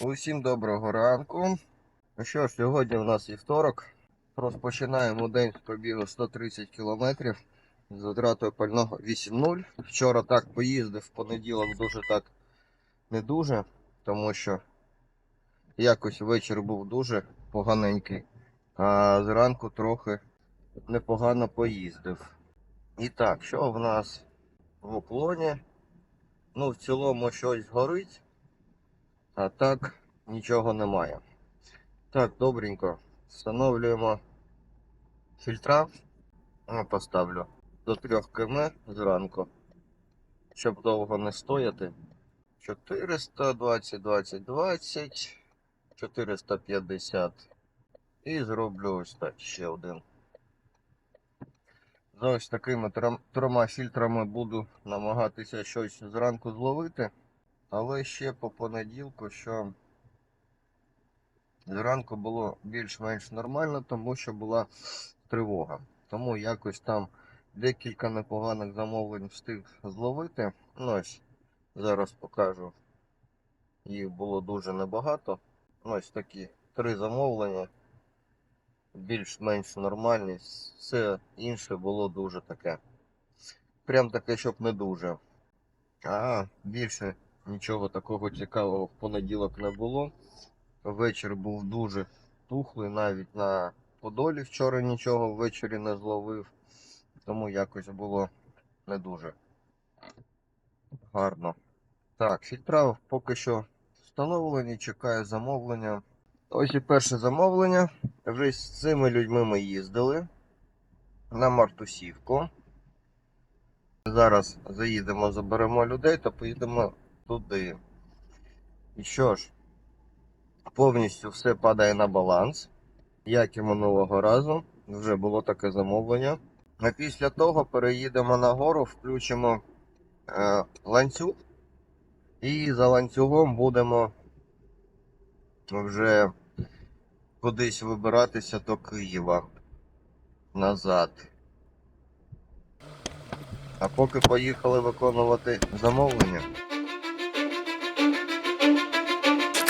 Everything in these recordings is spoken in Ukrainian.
Усім доброго ранку. Ну що ж, сьогодні у нас вівторок. Розпочинаємо день з пробігу 130 км з витратою пального 8.0. Вчора так поїздив, в понеділок дуже так не дуже, тому що якось вечір був дуже поганенький, а зранку трохи непогано поїздив. І так, що в нас в уклоні? Ну, в цілому щось горить. А так нічого немає. Так, добренько. Встановлюємо фільтра. Поставлю до 3 км зранку, щоб довго не стояти. 400, 20, 20, 20, 450. І зроблю ось так ще один. За ось такими трьома фільтрами буду намагатися щось зранку зловити. Але ще по понеділку, що зранку було більш-менш нормально, тому що була тривога. Тому якось там декілька непоганих замовлень встиг зловити. Ну ось зараз покажу. Їх було дуже небагато. Ось такі три замовлення. Більш-менш нормальні. Все інше було дуже таке. Прям таке, щоб не дуже. А більше Нічого такого цікавого в понеділок не було. Вечір був дуже тухлий, навіть на Подолі вчора нічого ввечері не зловив, тому якось було не дуже гарно. Так, фільтра поки що встановлені, чекаю замовлення. Ось і перше замовлення. Вже з цими людьми ми їздили на Мартусівку. Зараз заїдемо, заберемо людей та поїдемо туди. І що ж, повністю все падає на баланс, як і минулого разу. Вже було таке замовлення. А після того переїдемо на гору, включимо е, ланцюг. І за ланцюгом будемо вже кудись вибиратися до Києва назад. А поки поїхали виконувати замовлення.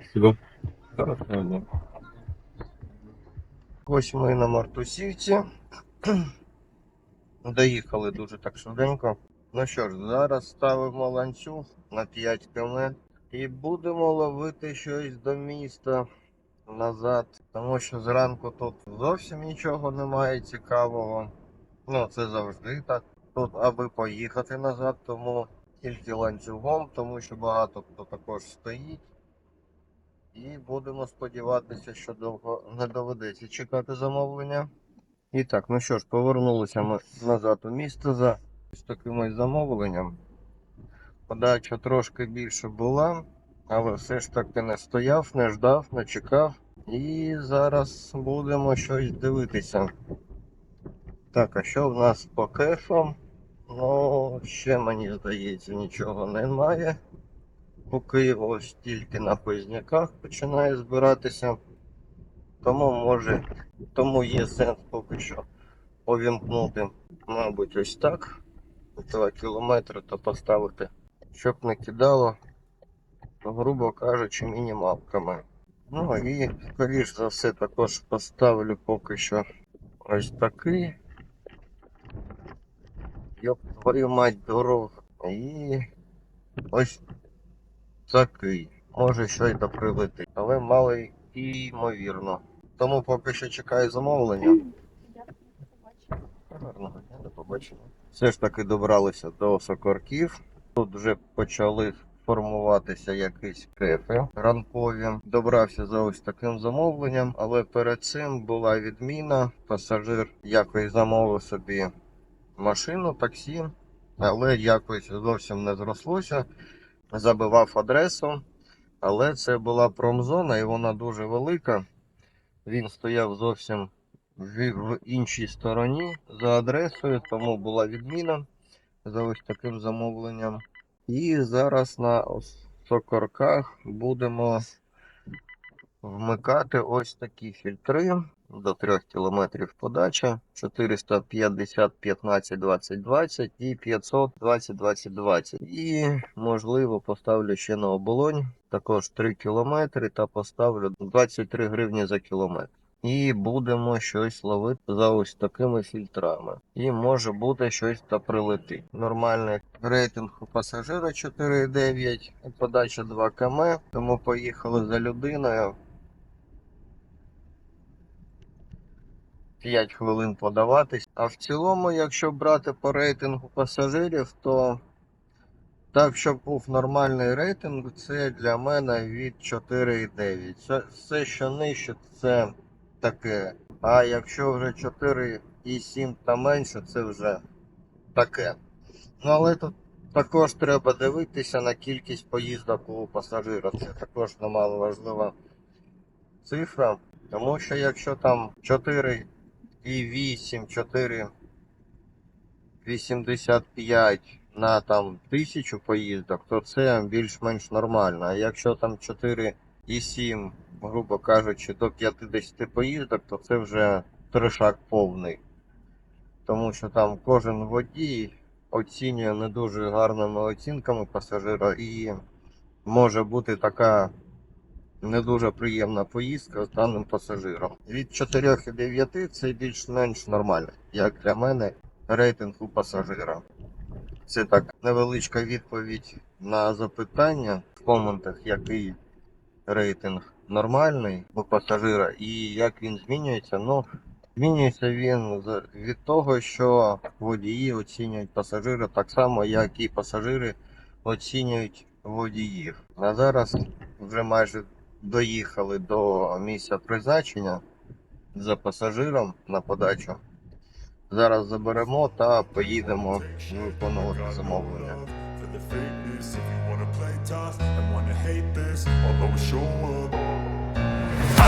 Спасибо. Ось ми на Мартусівці. Доїхали дуже так швиденько. Ну що ж, зараз ставимо ланцюг на 5 км і будемо ловити щось до міста назад. Тому що зранку тут зовсім нічого немає цікавого. Ну, це завжди так. Тут аби поїхати назад, тому тільки ланцюгом, тому що багато хто також стоїть. І будемо сподіватися, що довго не доведеться чекати замовлення. І так, ну що ж, повернулися ми назад у місто за таким ось замовленням. Подача трошки більше була, але все ж таки не стояв, не ждав, не чекав. І зараз будемо щось дивитися. Так, а що в нас по кешам? Ну, ще мені здається, нічого немає. Поки ось тільки на поздняках починає збиратися. Тому може, тому є сенс поки що увімкнути, мабуть, ось так. 2 кілометри то поставити, щоб не кидало, грубо кажучи, мінімалками. Ну і, скоріш за все, також поставлю поки що ось такий. Йоп, твою мать дорог. І ось такий. Може, що й доприлетить, але малий і ймовірно. Тому поки що чекаю замовлення. Гарного дня, до побачення. Все ж таки добралися до сокорків. Тут вже почали формуватися якісь кефи ранкові. Добрався за ось таким замовленням, але перед цим була відміна. Пасажир якось замовив собі машину, таксі, але якось зовсім не зрослося. Забивав адресу, але це була промзона і вона дуже велика. Він стояв зовсім в, іншій стороні за адресою, тому була відміна за ось таким замовленням. І зараз на сокорках будемо вмикати ось такі фільтри до 3 км подача 450 15 20 20 і 500 20 20 20. І можливо поставлю ще на оболонь також 3 км та поставлю 23 гривні за кілометр. І будемо щось ловити за ось такими фільтрами. І може бути щось та прилетить. Нормальний рейтинг у пасажира 4,9, подача 2 км, тому поїхали за людиною. 5 хвилин подаватись. А в цілому, якщо брати по рейтингу пасажирів, то так, щоб був нормальний рейтинг, це для мене від 4,9. Все, все, що нижче, це таке. А якщо вже 4,7 та менше, це вже таке. Ну але тут також треба дивитися на кількість поїздок у пасажира. Це також немало важлива цифра. Тому що якщо там 4,8, 4,85 на там тисячу поїздок, то це більш-менш нормально. А якщо там 4,7, грубо кажучи, до 50 поїздок, то це вже трешак повний. Тому що там кожен водій оцінює не дуже гарними оцінками пасажира і може бути така не дуже приємна поїздка з даним пасажиром. Від 4,9 це більш-менш нормально, як для мене, рейтинг у пасажира. Це так невеличка відповідь на запитання в коментах, який рейтинг нормальний у пасажира і як він змінюється. Ну, змінюється він від того, що водії оцінюють пасажира так само, як і пасажири оцінюють водіїв. На зараз вже майже доїхали до місця призначення за пасажиром на подачу. Зараз заберемо та поїдемо виконувати замовлення. The and wanna hate this, I'll always show up.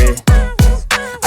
way.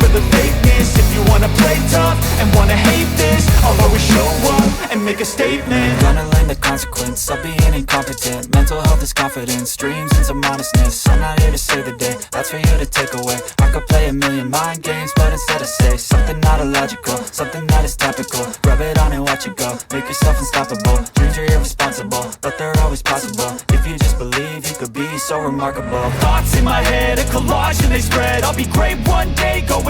for the fakeness. If you wanna play tough and wanna hate this I'll always show up and make a statement. Gonna learn the consequence of being incompetent. Mental health is confidence, dreams and some honestness I'm not here to save the day, that's for you to take away. I could play a million mind games, but instead I say Something not illogical, something that is topical. Rub it on and watch it go, make yourself unstoppable. Dreams are irresponsible, but they're always possible. If you just believe, you could be so remarkable. Thoughts in my head, a collage and they spread. I'll be great one day, going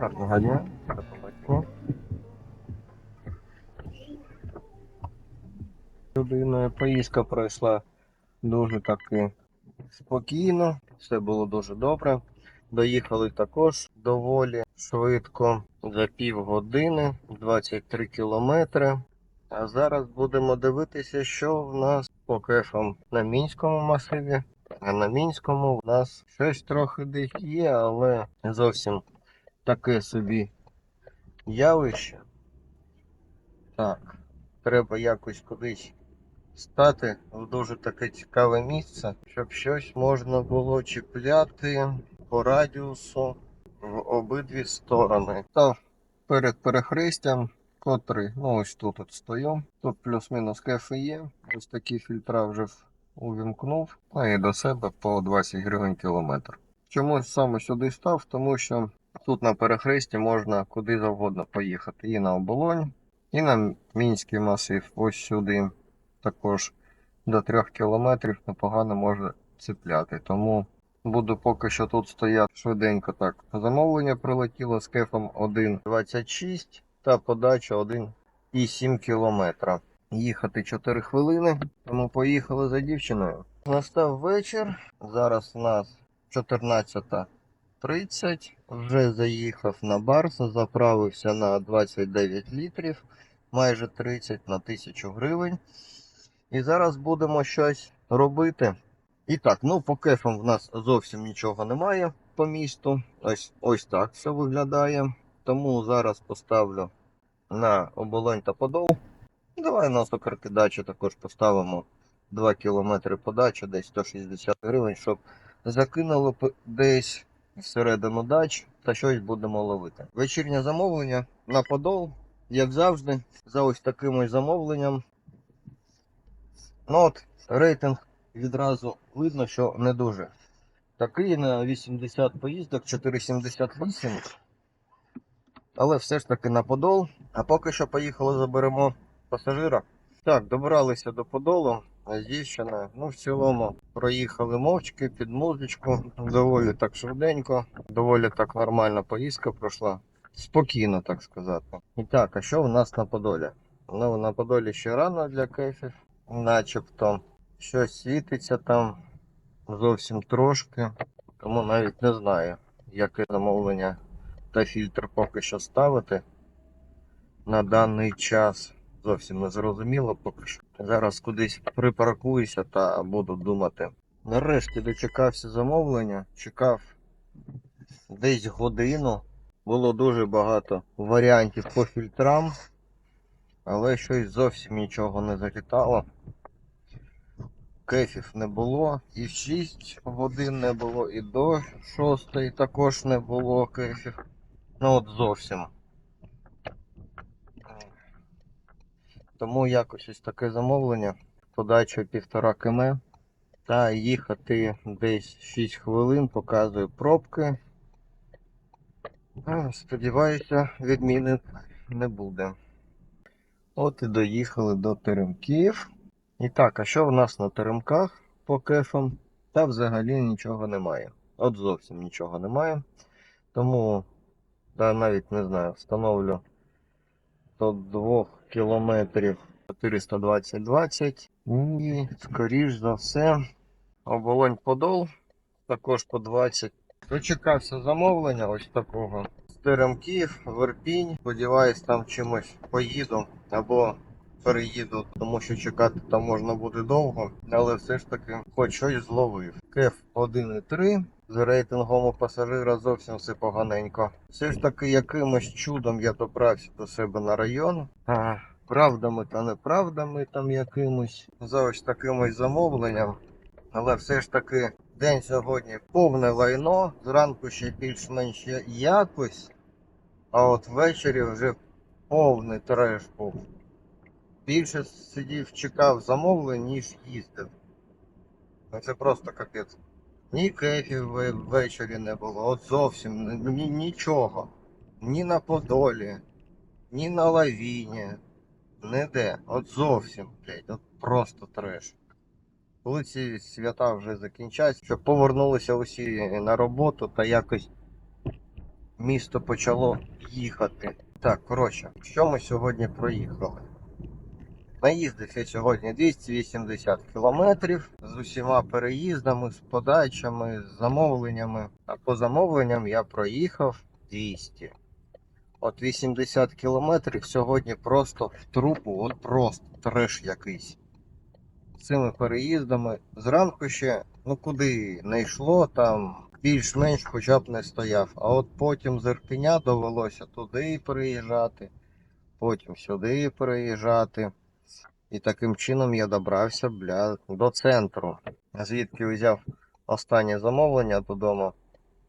Гарного. Людиною поїздка пройшла дуже таки спокійно, все було дуже добре. Доїхали також доволі швидко за півгодини, 23 кілометри. А зараз будемо дивитися, що в нас по кефам на мінському масиві. А на мінському в нас щось трохи десь є, але зовсім таке собі явище. Так, треба якось кудись стати в дуже таке цікаве місце, щоб щось можна було чіпляти по радіусу в обидві сторони. Та перед перехрестям, котрий, ну ось тут от стою. Тут плюс-мінус кефи є. Ось такі фільтра вже увімкнув. Ну і до себе по 20 гривень кілометр. Чомусь саме сюди став, тому що Тут на перехресті можна куди завгодно поїхати. І на оболонь, і на мінський масив. Ось сюди також до 3 кілометрів непогано може цепляти. Тому буду поки що тут стояти швиденько так. Замовлення прилетіло з кефом 1,26 та подача 1,7 кілометра. Їхати 4 хвилини, тому поїхали за дівчиною. Настав вечір. Зараз у нас 14 30. Вже заїхав на барс, заправився на 29 літрів, майже 30 на 1000 гривень. І зараз будемо щось робити. І так, ну по кефам в нас зовсім нічого немає по місту. Ось, ось так все виглядає. Тому зараз поставлю на оболонь та подол. Давай на сокеркидачу також поставимо 2 км подачі, десь 160 гривень, щоб закинуло десь всередину дач та щось будемо ловити. Вечірнє замовлення на подол, як завжди, за ось таким ось замовленням. Ну от, рейтинг відразу видно, що не дуже. Такий на 80 поїздок, 478. Але все ж таки на подол. А поки що поїхали, заберемо пасажира. Так, добралися до подолу дівчиною. Ну, в цілому проїхали мовчки під музичку. Доволі так швиденько, доволі так нормальна поїздка пройшла. Спокійно, так сказати. І так, а що в нас на Подолі? Ну, на Подолі ще рано для кефів, начебто. Щось світиться там зовсім трошки. Тому навіть не знаю, яке замовлення та фільтр поки що ставити на даний час. Зовсім не зрозуміло поки що. Зараз кудись припаркуюся та буду думати. Нарешті дочекався замовлення, чекав десь годину. Було дуже багато варіантів по фільтрам, але щось зовсім нічого не залітало. Кефів не було, і в 6 годин не було, і до 6 також не було кефів. Ну от зовсім. Тому якось ось таке замовлення. Подача півтора км. Та їхати десь 6 хвилин, показую пробки. Сподіваюся, відміни не буде. От і доїхали до теремків. І так, а що в нас на теремках по кефам? Та взагалі нічого немає. От зовсім нічого немає. Тому, та навіть не знаю, встановлю 2 кілометрів 420-20. І, скоріш за все, оболонь подол також по 20. Дочекався замовлення ось такого Теремків, Верпінь. Сподіваюсь, там чимось поїду або переїду, тому що чекати там можна буде довго. Але все ж таки хоч щось зловив. Кеф 1,3. З рейтингом у пасажира зовсім все поганенько. Все ж таки, якимось чудом я добрався до себе на район. А, правдами та неправдами там якимось. За ось таким ось замовленням. Але все ж таки день сьогодні повне лайно. Зранку ще більш-менш якось. А от ввечері вже повний треш був. Більше сидів, чекав замовлень, ніж їздив. Ну це просто капець. Ні кефів ввечері не було, от зовсім ні, нічого. Ні на Подолі, ні на Лавіні. Ніде. От зовсім, блядь, от просто треш. Коли ці свята вже закінчаться, щоб повернулися усі на роботу та якось місто почало їхати. Так, коротше, що ми сьогодні проїхали? Наїздив я сьогодні 280 кілометрів з усіма переїздами, з подачами, з замовленнями. А по замовленням я проїхав 200. От 80 кілометрів сьогодні просто в трупу, от просто треш якийсь. Цими переїздами зранку ще, ну куди не йшло, там більш-менш хоча б не стояв. А от потім з Ірпеня довелося туди переїжджати, потім сюди переїжджати. І таким чином я добрався бля, до центру, звідки взяв останнє замовлення додому.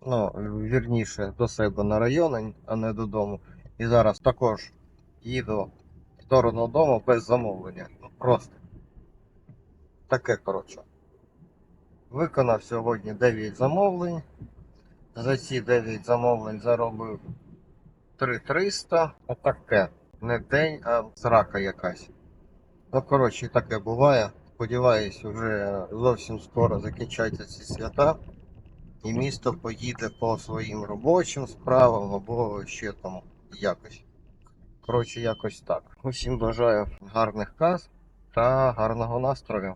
Ну, вірніше, до себе на район, а не додому. І зараз також їду в сторону дому без замовлення. Ну, просто. Таке, коротше. Виконав сьогодні 9 замовлень. За ці 9 замовлень заробив 3300. Отаке. Не день, а срака якась. Ну, коротше, і таке буває. Сподіваюсь, вже зовсім скоро закінчаться ці свята. І місто поїде по своїм робочим справам або ще там якось. Коротше, якось так. Усім бажаю гарних каз та гарного настрою.